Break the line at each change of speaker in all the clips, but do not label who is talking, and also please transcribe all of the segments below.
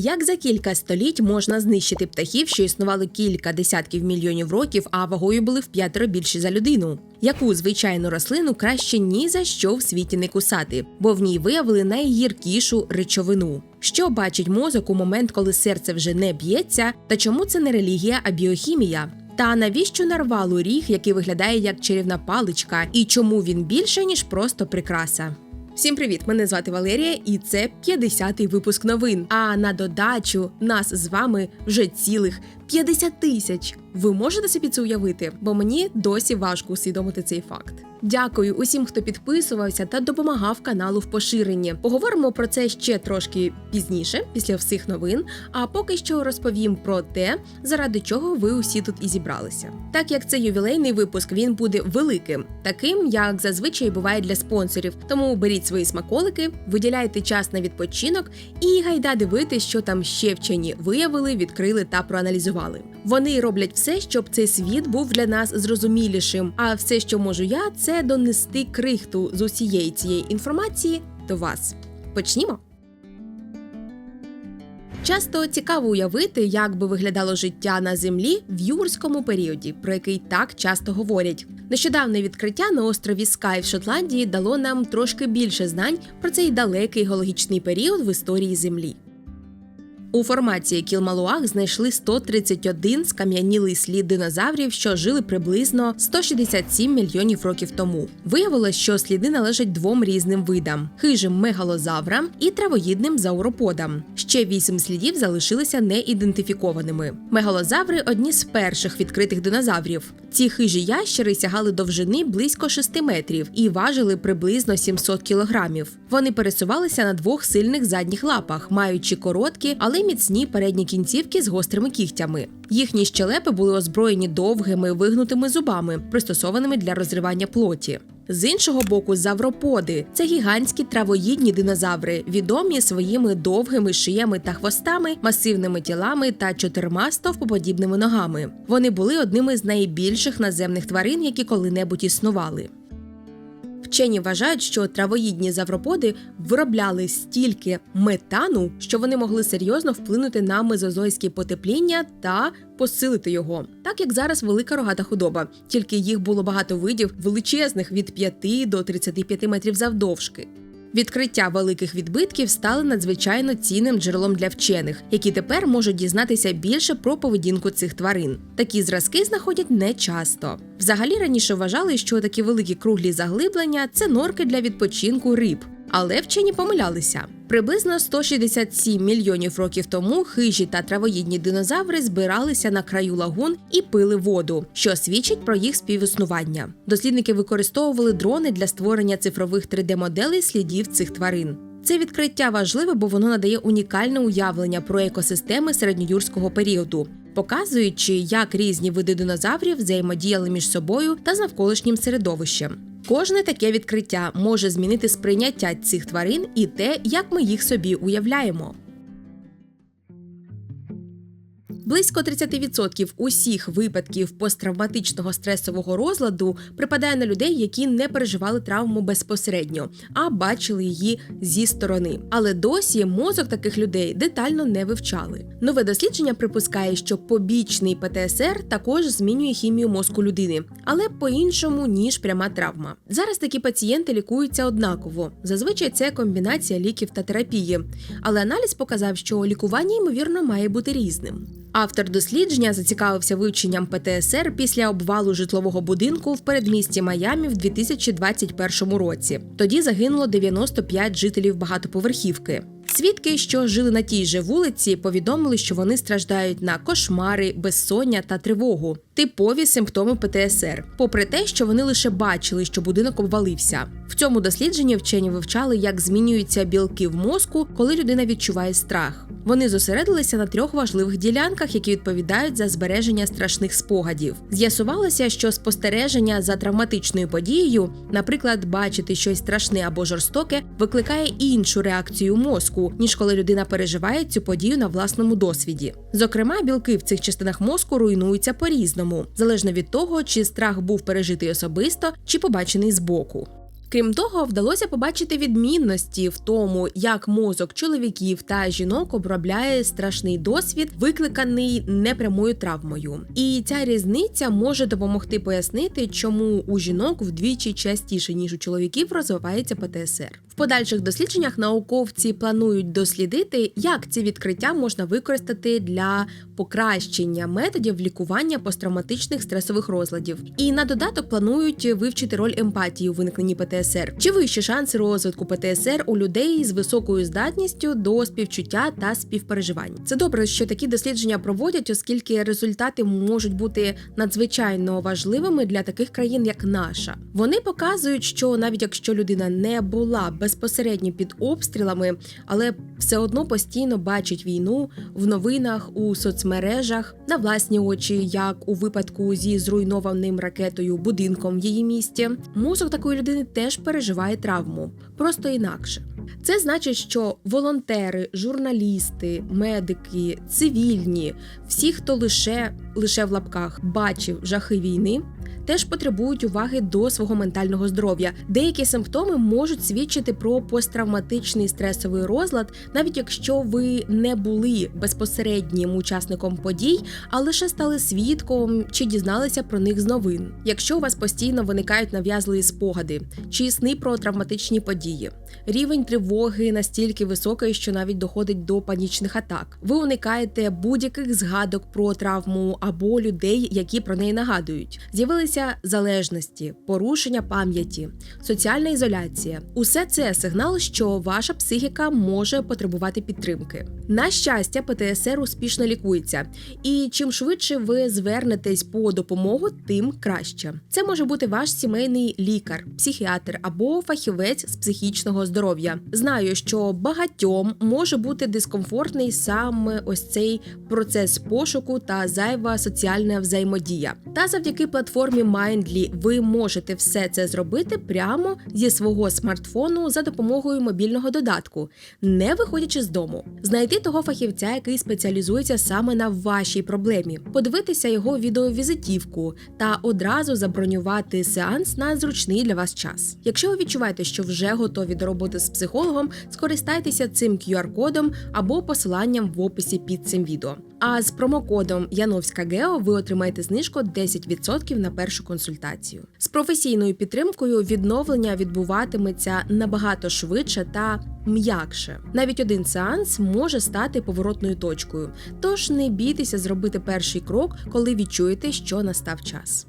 Як за кілька століть можна знищити птахів, що існували кілька десятків мільйонів років, а вагою були в п'ятеро більші за людину? Яку звичайну рослину краще ні за що в світі не кусати, бо в ній виявили найгіркішу речовину? Що бачить мозок у момент, коли серце вже не б'ється, та чому це не релігія, а біохімія? Та навіщо нарвалу ріг, який виглядає як чарівна паличка, і чому він більше ніж просто прикраса? Всім привіт! Мене звати Валерія, і це 50-й випуск новин. А на додачу нас з вами вже цілих 50 тисяч. Ви можете собі це уявити? Бо мені досі важко усвідомити цей факт. Дякую усім, хто підписувався та допомагав каналу в поширенні. Поговоримо про це ще трошки пізніше, після всіх новин. А поки що розповім про те, заради чого ви усі тут і зібралися. Так як це ювілейний випуск, він буде великим, таким як зазвичай буває для спонсорів. Тому беріть свої смаколики, виділяйте час на відпочинок і гайда дивитись, що там ще вчені виявили, відкрили та проаналізували. Вони роблять все, щоб цей світ був для нас зрозумілішим. А все, що можу я, це донести крихту з усієї цієї інформації до вас. Почнімо. Часто цікаво уявити, як би виглядало життя на землі в юрському періоді, про який так часто говорять. Нещодавне відкриття на острові Скай в Шотландії дало нам трошки більше знань про цей далекий геологічний період в історії Землі. У формації Кілмалуах знайшли 131 скам'янілий слід динозаврів, що жили приблизно 167 мільйонів років тому. Виявилось, що сліди належать двом різним видам: хижим мегалозаврам і травоїдним зауроподам. Ще вісім слідів залишилися неідентифікованими. Мегалозаври одні з перших відкритих динозаврів. Ці хижі ящери сягали довжини близько 6 метрів і важили приблизно 700 кілограмів. Вони пересувалися на двох сильних задніх лапах, маючи короткі, але міцні передні кінцівки з гострими кігтями. Їхні щелепи були озброєні довгими вигнутими зубами, пристосованими для розривання плоті. З іншого боку, завроподи це гігантські травоїдні динозаври, відомі своїми довгими шиями та хвостами, масивними тілами та чотирма стовпоподібними ногами. Вони були одними з найбільших наземних тварин, які коли-небудь існували. Вчені вважають, що травоїдні завроподи виробляли стільки метану, що вони могли серйозно вплинути на мезозойське потепління та посилити його, так як зараз велика рогата худоба, тільки їх було багато видів величезних від 5 до 35 метрів завдовжки. Відкриття великих відбитків стали надзвичайно цінним джерелом для вчених, які тепер можуть дізнатися більше про поведінку цих тварин. Такі зразки знаходять не часто. Взагалі раніше вважали, що такі великі круглі заглиблення це норки для відпочинку риб. Але вчені помилялися. Приблизно 167 мільйонів років тому хижі та травоїдні динозаври збиралися на краю лагун і пили воду, що свідчить про їх співіснування. Дослідники використовували дрони для створення цифрових 3D-моделей слідів цих тварин. Це відкриття важливе, бо воно надає унікальне уявлення про екосистеми середньоюрського періоду, показуючи, як різні види динозаврів взаємодіяли між собою та з навколишнім середовищем. Кожне таке відкриття може змінити сприйняття цих тварин і те, як ми їх собі уявляємо. Близько 30% усіх випадків посттравматичного стресового розладу припадає на людей, які не переживали травму безпосередньо, а бачили її зі сторони. Але досі мозок таких людей детально не вивчали. Нове дослідження припускає, що побічний ПТСР також змінює хімію мозку людини, але по-іншому ніж пряма травма. Зараз такі пацієнти лікуються однаково. Зазвичай це комбінація ліків та терапії. Але аналіз показав, що лікування ймовірно має бути різним. Автор дослідження зацікавився вивченням ПТСР після обвалу житлового будинку в передмісті Майамі в 2021 році. Тоді загинуло 95 жителів багатоповерхівки. Свідки, що жили на тій же вулиці, повідомили, що вони страждають на кошмари, безсоння та тривогу, типові симптоми ПТСР, попри те, що вони лише бачили, що будинок обвалився. В цьому дослідженні вчені вивчали, як змінюються білки в мозку, коли людина відчуває страх. Вони зосередилися на трьох важливих ділянках, які відповідають за збереження страшних спогадів. З'ясувалося, що спостереження за травматичною подією, наприклад, бачити щось страшне або жорстоке, викликає іншу реакцію мозку, ніж коли людина переживає цю подію на власному досвіді. Зокрема, білки в цих частинах мозку руйнуються по-різному, залежно від того, чи страх був пережитий особисто, чи побачений збоку. Крім того, вдалося побачити відмінності в тому, як мозок чоловіків та жінок обробляє страшний досвід, викликаний непрямою травмою. І ця різниця може допомогти пояснити, чому у жінок вдвічі частіше ніж у чоловіків розвивається ПТСР. Подальших дослідженнях науковці планують дослідити, як ці відкриття можна використати для покращення методів лікування посттравматичних стресових розладів. І на додаток планують вивчити роль емпатії у виникненні ПТСР чи вищі шанси розвитку ПТСР у людей з високою здатністю до співчуття та співпереживань. Це добре, що такі дослідження проводять, оскільки результати можуть бути надзвичайно важливими для таких країн, як наша. Вони показують, що навіть якщо людина не була безпосередньо під обстрілами, але все одно постійно бачить війну в новинах у соцмережах на власні очі, як у випадку зі зруйнованим ракетою будинком в її місті. Мозок такої людини теж переживає травму, просто інакше. Це значить, що волонтери, журналісти, медики, цивільні, всі, хто лише лише в лапках бачив жахи війни, теж потребують уваги до свого ментального здоров'я. Деякі симптоми можуть свідчити про посттравматичний стресовий розлад, навіть якщо ви не були безпосереднім учасником подій, а лише стали свідком чи дізналися про них з новин. Якщо у вас постійно виникають нав'язливі спогади чи сни про травматичні події, рівень тривоги настільки високий, що навіть доходить до панічних атак. Ви уникаєте будь-яких згадок про травму або людей, які про неї нагадують. З'явилися залежності, порушення пам'яті, соціальна ізоляція. Усе це сигнал, що ваша психіка може потребувати підтримки. На щастя, ПТСР успішно лікується, і чим швидше ви звернетесь по допомогу, тим краще. Це може бути ваш сімейний лікар, психіатр або фахівець з психічного здоров'я. Знаю, що багатьом може бути дискомфортний саме ось цей процес пошуку та зайва соціальна взаємодія. Та завдяки платформі Mindly ви можете все це зробити прямо зі свого смартфону за допомогою мобільного додатку, не виходячи з дому. Знайти того фахівця, який спеціалізується саме на вашій проблемі, подивитися його відеовізитівку та одразу забронювати сеанс на зручний для вас час. Якщо ви відчуваєте, що вже готові до роботи з психологом, скористайтеся цим QR-кодом або посиланням в описі під цим відео. А з промокодом Яновська Гео ви отримаєте знижку 10% на першу консультацію. З професійною підтримкою відновлення відбуватиметься набагато швидше та м'якше. Навіть один сеанс може стати поворотною точкою. Тож не бійтеся зробити перший крок, коли відчуєте, що настав час.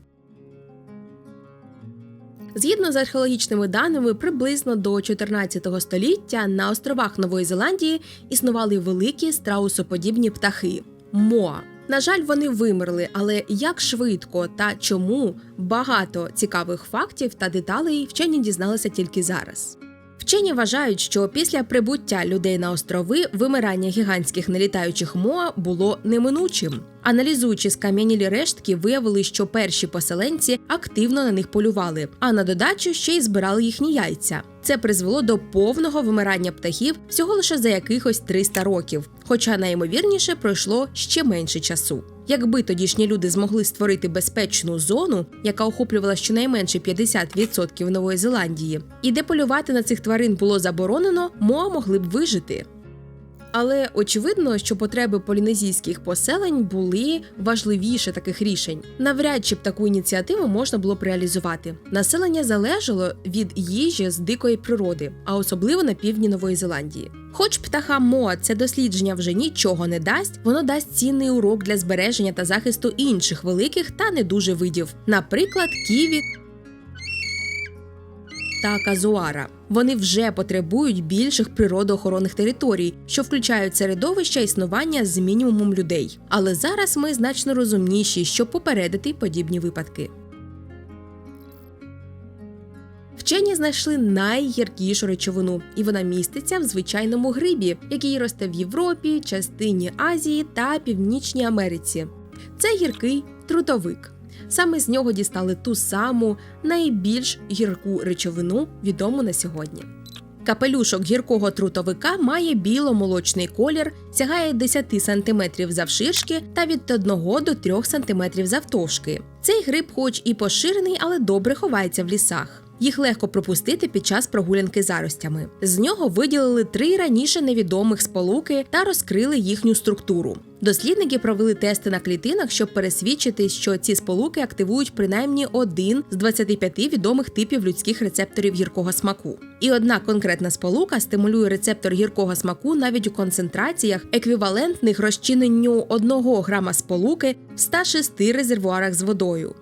Згідно з археологічними даними, приблизно до 14 століття на островах Нової Зеландії існували великі страусоподібні птахи моа. На жаль, вони вимерли, але як швидко та чому багато цікавих фактів та деталей вчені дізналися тільки зараз. Вчені вважають, що після прибуття людей на острови вимирання гігантських нелітаючих моа було неминучим. Аналізуючи скам'янілі рештки, виявили, що перші поселенці активно на них полювали, а на додачу ще й збирали їхні яйця. Це призвело до повного вимирання птахів всього лише за якихось 300 років, хоча найімовірніше пройшло ще менше часу. Якби тодішні люди змогли створити безпечну зону, яка охоплювала щонайменше 50% Нової Зеландії, і де полювати на цих тварин було заборонено, моа могли б вижити. Але очевидно, що потреби полінезійських поселень були важливіше таких рішень. Навряд чи б таку ініціативу можна було б реалізувати. Населення залежало від їжі з дикої природи, а особливо на півдні Нової Зеландії. Хоч птаха Моа це дослідження вже нічого не дасть, воно дасть цінний урок для збереження та захисту інших великих та не дуже видів, наприклад, ківі та казуара. Вони вже потребують більших природоохоронних територій, що включають середовища існування з мінімумом людей. Але зараз ми значно розумніші, щоб попередити подібні випадки. Вчені знайшли найгіркішу речовину, і вона міститься в звичайному грибі, який росте в Європі, частині Азії та Північній Америці. Це гіркий трутовик. Саме з нього дістали ту саму найбільш гірку речовину, відому на сьогодні. Капелюшок гіркого трутовика має біло-молочний колір, сягає 10 см завширшки та від 1 до 3 см завтовшки. Цей гриб, хоч і поширений, але добре ховається в лісах. Їх легко пропустити під час прогулянки заростями. З нього виділили три раніше невідомих сполуки та розкрили їхню структуру. Дослідники провели тести на клітинах, щоб пересвідчити, що ці сполуки активують принаймні один з 25 відомих типів людських рецепторів гіркого смаку. І одна конкретна сполука стимулює рецептор гіркого смаку навіть у концентраціях, еквівалентних розчиненню 1 грама сполуки в 106 резервуарах з водою.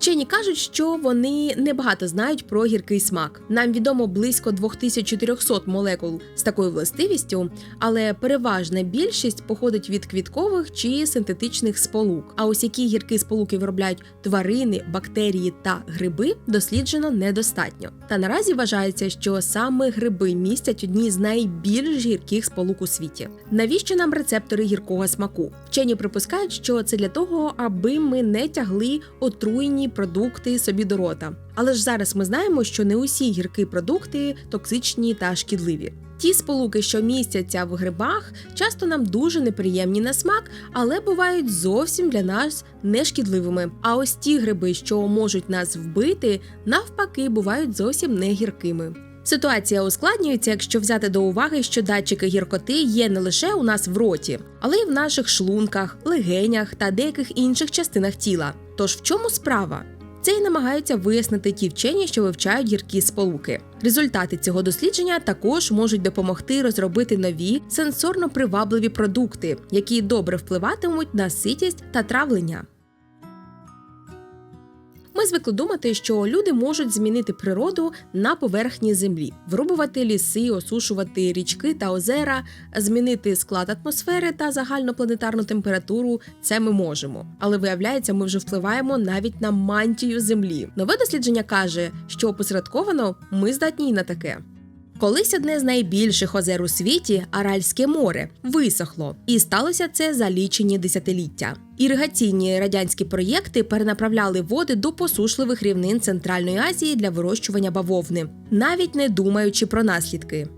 Вчені кажуть, що вони небагато знають про гіркий смак. Нам відомо близько 2400 молекул з такою властивістю, але переважна більшість походить від квіткових чи синтетичних сполук. А ось які гіркі сполуки виробляють тварини, бактерії та гриби, досліджено недостатньо. Та наразі вважається, що саме гриби містять одні з найбільш гірких сполук у світі. Навіщо нам рецептори гіркого смаку? Вчені припускають, що це для того, аби ми не тягли отруєні продукти собі до рота. Але ж зараз ми знаємо, що не усі гіркі продукти токсичні та шкідливі. Ті сполуки, що містяться в грибах, часто нам дуже неприємні на смак, але бувають зовсім для нас нешкідливими. А ось ті гриби, що можуть нас вбити, навпаки, бувають зовсім не гіркими. Ситуація ускладнюється, якщо взяти до уваги, що датчики гіркоти є не лише у нас в роті, але й в наших шлунках, легенях та деяких інших частинах тіла. Тож в чому справа? Це й намагаються вияснити ті вчені, що вивчають гіркі сполуки. Результати цього дослідження також можуть допомогти розробити нові сенсорно привабливі продукти, які добре впливатимуть на ситість та травлення. Ми звикли думати, що люди можуть змінити природу на поверхні землі, вирубувати ліси, осушувати річки та озера, змінити склад атмосфери та загальнопланетарну температуру. Це ми можемо. Але виявляється, ми вже впливаємо навіть на мантію землі. Нове дослідження каже, що опосередковано ми здатні й на таке. Колись одне з найбільших озер у світі Аральське море висохло, і сталося це за лічені десятиліття. Іригаційні радянські проєкти перенаправляли води до посушливих рівнин Центральної Азії для вирощування бавовни, навіть не думаючи про наслідки.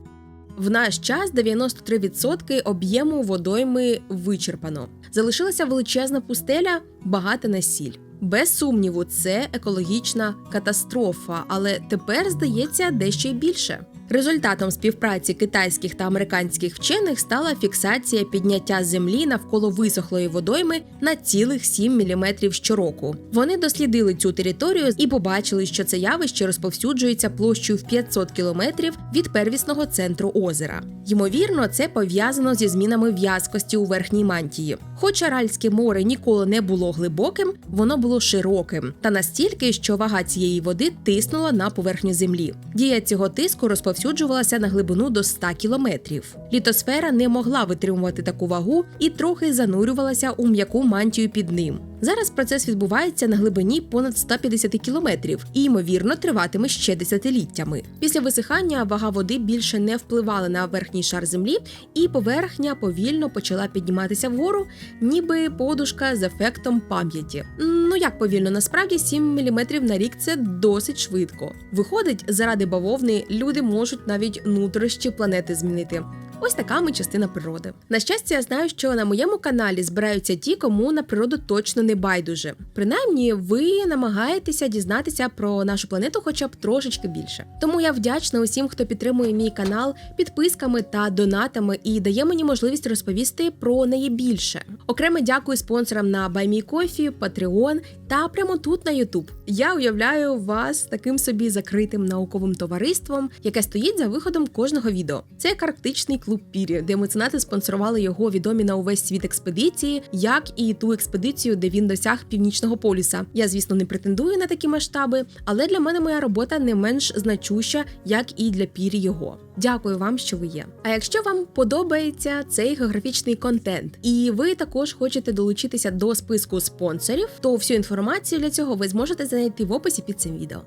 В наш час 93% об'єму водойми вичерпано. Залишилася величезна пустеля, багата на сіль. Без сумніву, це екологічна катастрофа, але тепер здається дещо й більше. Результатом співпраці китайських та американських вчених стала фіксація підняття землі навколо висохлої водойми на цілих 7 мм щороку. Вони дослідили цю територію і побачили, що це явище розповсюджується площею в 500 кілометрів від первісного центру озера. Ймовірно, це пов'язано зі змінами в'язкості у верхній мантії. Хоч Аральське море ніколи не було глибоким, воно було широким та настільки, що вага цієї води тиснула на поверхню землі. Дія цього тиску розповсюджувалася на глибину до 100 кілометрів. Літосфера не могла витримувати таку вагу і трохи занурювалася у м'яку мантію під ним. Зараз процес відбувається на глибині понад 150 кілометрів і, ймовірно, триватиме ще десятиліттями. Після висихання вага води більше не впливала на верхній шар землі, і поверхня повільно почала підніматися вгору, ніби подушка з ефектом пам'яті. Ну як повільно, насправді 7 мм на рік це досить швидко. Виходить, заради бавовни люди можуть навіть нутрощі планети змінити. Ось така ми частина природи. На щастя, я знаю, що на моєму каналі збираються ті, кому на природу точно не байдуже. Принаймні, ви намагаєтеся дізнатися про нашу планету, хоча б трошечки більше. Тому я вдячна усім, хто підтримує мій канал підписками та донатами і дає мені можливість розповісти про неї більше. Окремо дякую спонсорам на BuyMeCoffee, Patreon та прямо тут на YouTube. Я уявляю вас таким собі закритим науковим товариством, яке стоїть за виходом кожного відео. Це як арктичний клуб Пірі, де меценати спонсорували його відомі на увесь світ експедиції, як і ту експедицію, де він досяг північного полюса. Я, звісно, не претендую на такі масштаби, але для мене моя робота не менш значуща, як і для Пірі його. Дякую вам, що ви є. А якщо вам подобається цей географічний контент, і ви також хочете долучитися до списку спонсорів, то всю інформацію для цього ви зможете знайти в описі під цим відео.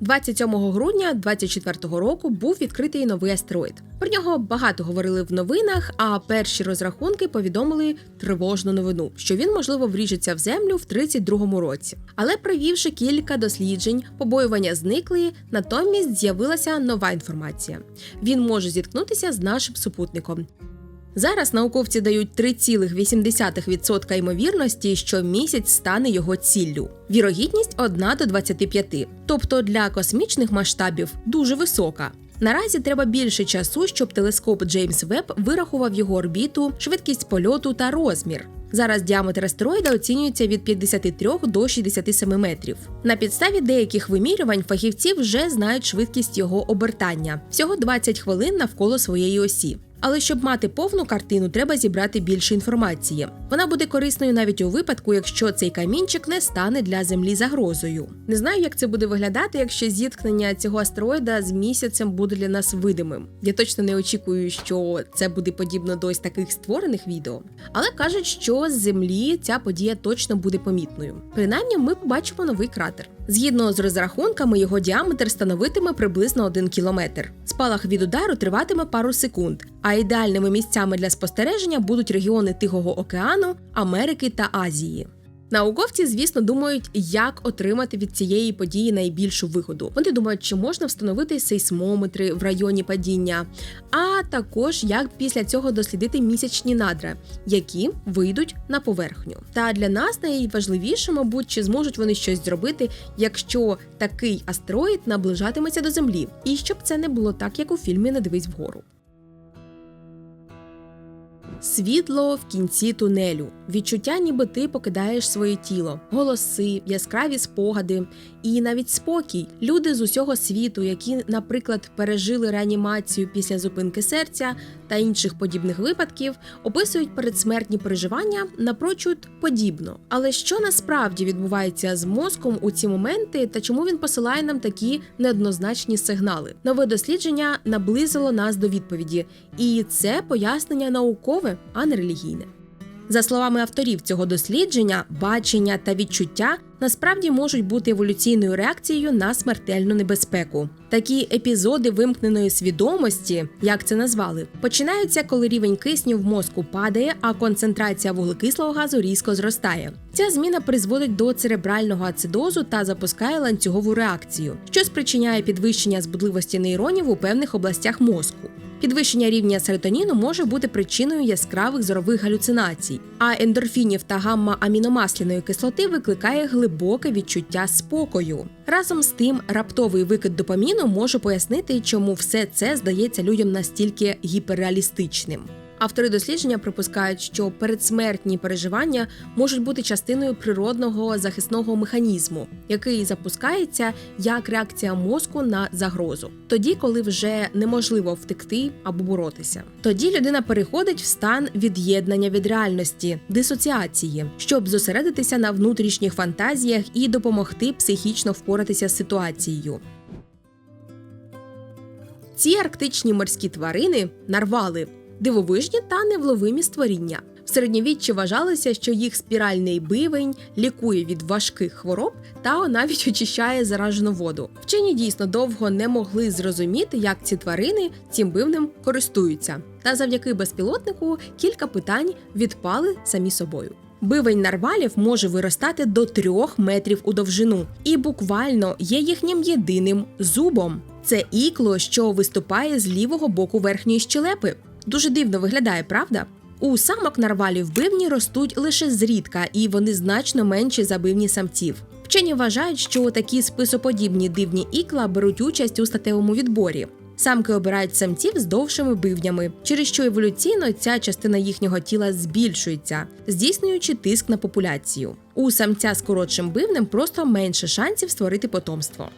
27 грудня 2024 року був відкритий новий астероїд. Про нього багато говорили в новинах, а перші розрахунки повідомили тривожну новину, що він можливо вріжеться в землю в 32-му році. Але провівши кілька досліджень, побоювання зникли, натомість з'явилася нова інформація. Він може зіткнутися з нашим супутником. Зараз науковці дають 3,8% ймовірності, що місяць стане його ціллю. Вірогідність 1 до 25, тобто для космічних масштабів дуже висока. Наразі треба більше часу, щоб телескоп Джеймс Веб вирахував його орбіту, швидкість польоту та розмір. Зараз діаметр астероїда оцінюється від 53 до 67 метрів. На підставі деяких вимірювань фахівці вже знають швидкість його обертання всього 20 хвилин навколо своєї осі. Але щоб мати повну картину, треба зібрати більше інформації. Вона буде корисною навіть у випадку, якщо цей камінчик не стане для землі загрозою. Не знаю, як це буде виглядати, якщо зіткнення цього астероїда з місяцем буде для нас видимим. Я точно не очікую, що це буде подібно до ось таких створених відео. Але кажуть, що з землі ця подія точно буде помітною. Принаймні, ми побачимо новий кратер. Згідно з розрахунками, його діаметр становитиме приблизно 1 кілометр. Спалах від удару триватиме пару секунд, а ідеальними місцями для спостереження будуть регіони Тихого океану, Америки та Азії. Науковці, звісно, думають, як отримати від цієї події найбільшу вигоду. Вони думають, чи можна встановити сейсмометри в районі падіння, а також як після цього дослідити місячні надра, які вийдуть на поверхню. Та для нас найважливіше, мабуть, чи зможуть вони щось зробити, якщо такий астероїд наближатиметься до Землі, і щоб це не було так, як у фільмі Не дивись вгору. Світло в кінці тунелю, відчуття, ніби ти покидаєш своє тіло, голоси, яскраві спогади і навіть спокій. Люди з усього світу, які, наприклад, пережили реанімацію після зупинки серця та інших подібних випадків, описують передсмертні переживання напрочуд подібно. Але що насправді відбувається з мозком у ці моменти та чому він посилає нам такі неоднозначні сигнали? Нове дослідження наблизило нас до відповіді, і це пояснення наукове, а не релігійне. За словами авторів цього дослідження, бачення та відчуття насправді можуть бути еволюційною реакцією на смертельну небезпеку. Такі епізоди вимкненої свідомості, як це назвали, починаються, коли рівень кисню в мозку падає, а концентрація вуглекислого газу різко зростає. Ця зміна призводить до церебрального ацидозу та запускає ланцюгову реакцію, що спричиняє підвищення збудливості нейронів у певних областях мозку. Підвищення рівня серотоніну може бути причиною яскравих зорових галюцинацій, а ендорфінів та гамма-аміномасляної кислоти викликає глибоке відчуття спокою. Разом з тим, раптовий викид допаміну може пояснити, чому все це здається людям настільки гіперреалістичним. Автори дослідження припускають, що передсмертні переживання можуть бути частиною природного захисного механізму, який запускається як реакція мозку на загрозу, тоді, коли вже неможливо втекти або боротися. Тоді людина переходить в стан від'єднання від реальності, дисоціації, щоб зосередитися на внутрішніх фантазіях і допомогти психічно впоратися з ситуацією. Ці арктичні морські тварини нарвали дивовижні та невловимі створіння. В середньовіччі вважалося, що їх спіральний бивень лікує від важких хвороб та навіть очищає заражену воду. Вчені дійсно довго не могли зрозуміти, як ці тварини цим бивнем користуються. Та завдяки безпілотнику кілька питань відпали самі собою. Бивень нарвалів може виростати до трьох метрів у довжину і буквально є їхнім єдиним зубом. Це ікло, що виступає з лівого боку верхньої щелепи. Дуже дивно виглядає, правда? У самок нарвалів бивні ростуть лише зрідка, і вони значно менші за бивні самців. Вчені вважають, що такі списоподібні дивні ікла беруть участь у статевому відборі. Самки обирають самців з довшими бивнями, через що еволюційно ця частина їхнього тіла збільшується, здійснюючи тиск на популяцію. У самця з коротшим бивнем просто менше шансів створити потомство.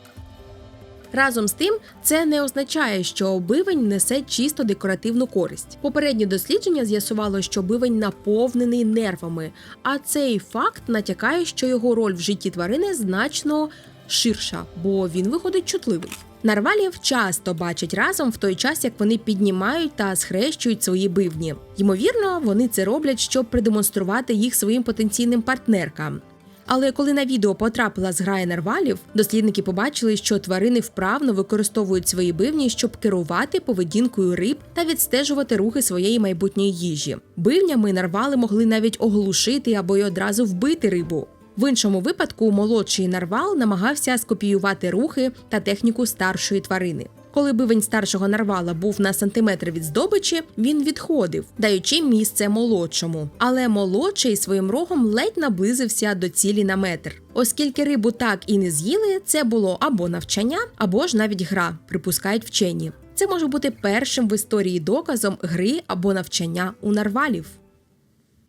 Разом з тим, це не означає, що бивень несе чисто декоративну користь. Попереднє дослідження з'ясувало, що бивень наповнений нервами, а цей факт натякає, що його роль в житті тварини значно ширша, бо він виходить чутливий. Нарвалів часто бачать разом в той час, як вони піднімають та схрещують свої бивні. Ймовірно, вони це роблять, щоб продемонструвати їх своїм потенційним партнеркам. Але коли на відео потрапила зграя нарвалів, дослідники побачили, що тварини вправно використовують свої бивні, щоб керувати поведінкою риб та відстежувати рухи своєї майбутньої їжі. Бивнями нарвали могли навіть оглушити або й одразу вбити рибу. В іншому випадку молодший нарвал намагався скопіювати рухи та техніку старшої тварини. Коли бивень старшого нарвала був на сантиметр від здобичі, він відходив, даючи місце молодшому. Але молодший своїм рогом ледь наблизився до цілі на метр. Оскільки рибу так і не з'їли, це було або навчання, або ж навіть гра, припускають вчені. Це може бути першим в історії доказом гри або навчання у нарвалів.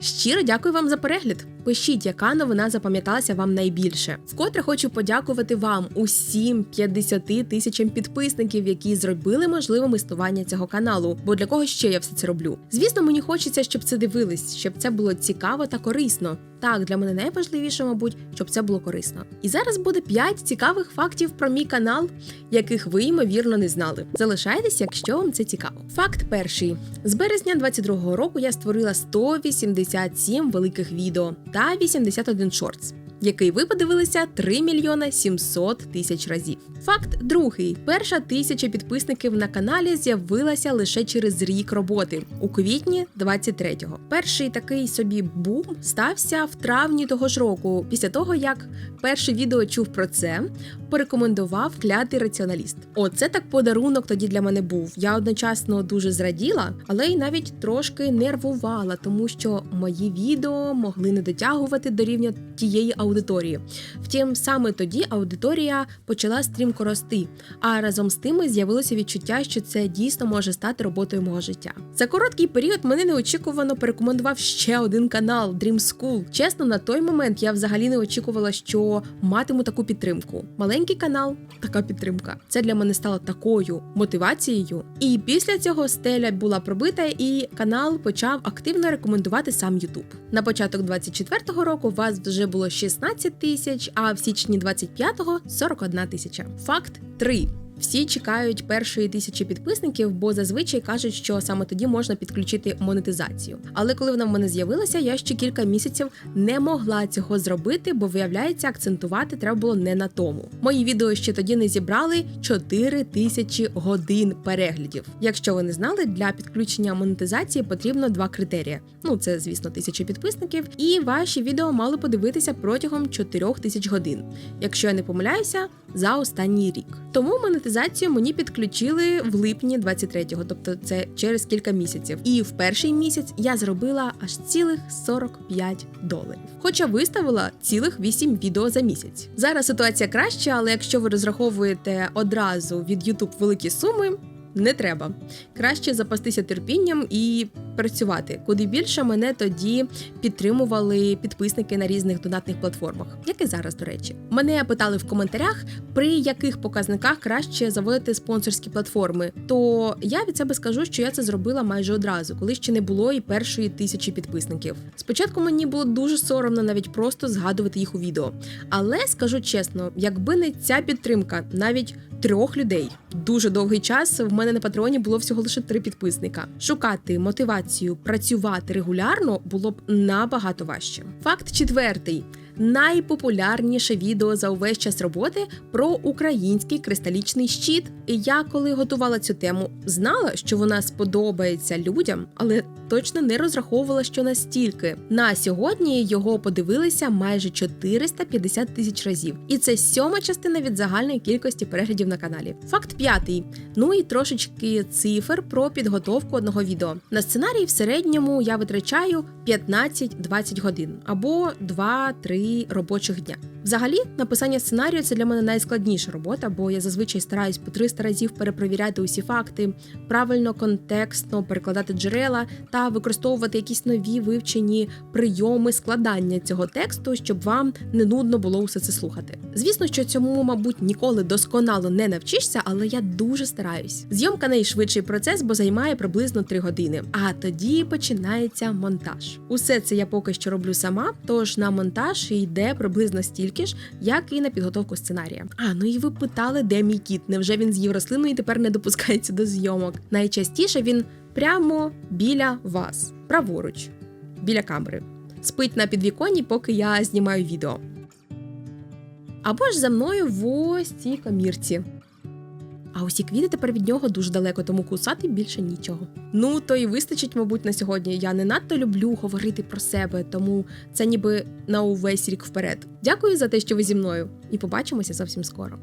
Щиро дякую вам за перегляд. Пишіть, яка новина запам'яталася вам найбільше. Вкотре хочу подякувати вам усім 50 тисячам підписників, які зробили можливим існування цього каналу. Бо для кого ще я все це роблю? Звісно, мені хочеться, щоб це дивились, щоб це було цікаво та корисно. Так, для мене найважливіше, мабуть, щоб це було корисно. І зараз буде 5 цікавих фактів про мій канал, яких ви ймовірно не знали. Залишайтесь, якщо вам це цікаво. Факт перший: з березня 22-го року я створила 187 великих відео та 81 шортс. Який ви подивилися 3 мільйона 700 тисяч разів. Факт другий: перша тисяча підписників на каналі з'явилася лише через рік роботи у квітні 23-го. Перший такий собі бум стався в травні того ж року, після того як перше відео чув про це, порекомендував клятий раціоналіст. Оце так подарунок тоді для мене був. Я одночасно дуже зраділа, але й навіть трошки нервувала, тому що мої відео могли не дотягувати до рівня тієї аудиторії. Втім, саме тоді аудиторія почала стрімко рости, а разом з тим з'явилося відчуття, що це дійсно може стати роботою мого життя. За короткий період мене неочікувано порекомендував ще один канал Dream School. Чесно, на той момент я взагалі не очікувала, що матиму таку підтримку. Маленький канал, така підтримка. Це для мене стало такою мотивацією. І після цього стеля була пробита, і канал почав активно рекомендувати сам YouTube. На початок 24-го року вас вже було 16 тисяч, а в січні 25-го – 41 тисяча. Факт 3. Всі чекають першої тисячі підписників, бо зазвичай кажуть, що саме тоді можна підключити монетизацію. Але коли вона в мене з'явилася, я ще кілька місяців не могла цього зробити, бо виявляється, акцентувати треба було не на тому. Мої відео ще тоді не зібрали 4 тисячі годин переглядів. Якщо ви не знали, для підключення монетизації потрібно два критерії. Ну це звісно тисяча підписників, і ваші відео мали подивитися протягом 4 тисяч годин. Якщо я не помиляюся, за останній рік. Тому монетизацію мені підключили в липні 23-го, тобто це через кілька місяців. І в перший місяць я зробила аж цілих 45 доларів. Хоча виставила цілих 8 відео за місяць. Зараз ситуація краща, але якщо ви розраховуєте одразу від YouTube великі суми. Не треба краще запастися терпінням і працювати. Куди більше мене тоді підтримували підписники на різних донатних платформах, як і зараз, до речі. Мене питали в коментарях, при яких показниках краще заводити спонсорські платформи. То я від себе скажу, що я це зробила майже одразу, коли ще не було і першої тисячі підписників. Спочатку мені було дуже соромно навіть просто згадувати їх у відео. Але скажу чесно, якби не ця підтримка, навіть трьох людей, дуже довгий час в мене на патреоні було всього лише три підписника. Шукати мотивацію працювати регулярно було б набагато важче. Факт четвертий. Найпопулярніше відео за увесь час роботи про український кристалічний щит. І я, коли готувала цю тему, знала, що вона сподобається людям, але точно не розраховувала, що настільки. На сьогодні його подивилися майже 450 тисяч разів, і це сьома частина від загальної кількості переглядів на каналі. Факт п'ятий. Ну і трошечки цифр про підготовку одного відео. На сценарій в середньому я витрачаю 15-20 годин або 2-3 робочих дня. Взагалі, написання сценарію це для мене найскладніша робота, бо я зазвичай стараюсь по 300 разів перепровіряти усі факти, правильно контекстно перекладати джерела та використовувати якісь нові вивчені прийоми складання цього тексту, щоб вам не нудно було усе це слухати. Звісно, що цьому, мабуть, ніколи досконало не навчишся, але я дуже стараюсь. Зйомка найшвидший процес, бо займає приблизно 3 години. А тоді починається монтаж. Усе це я поки що роблю сама, тож на монтаж йде приблизно стільки ж, як і на підготовку сценарія. А ну і ви питали, де мій кіт? Невже він з'їв рослину і тепер не допускається до зйомок? Найчастіше він прямо біля вас, праворуч, біля камери. Спить на підвіконні, поки я знімаю відео. Або ж за мною в ось цій комірці. А усі квіти тепер від нього дуже далеко, тому кусати більше нічого. Ну то і вистачить, мабуть, на сьогодні. Я не надто люблю говорити про себе, тому це ніби на увесь рік вперед. Дякую за те, що ви зі мною, і побачимося зовсім скоро.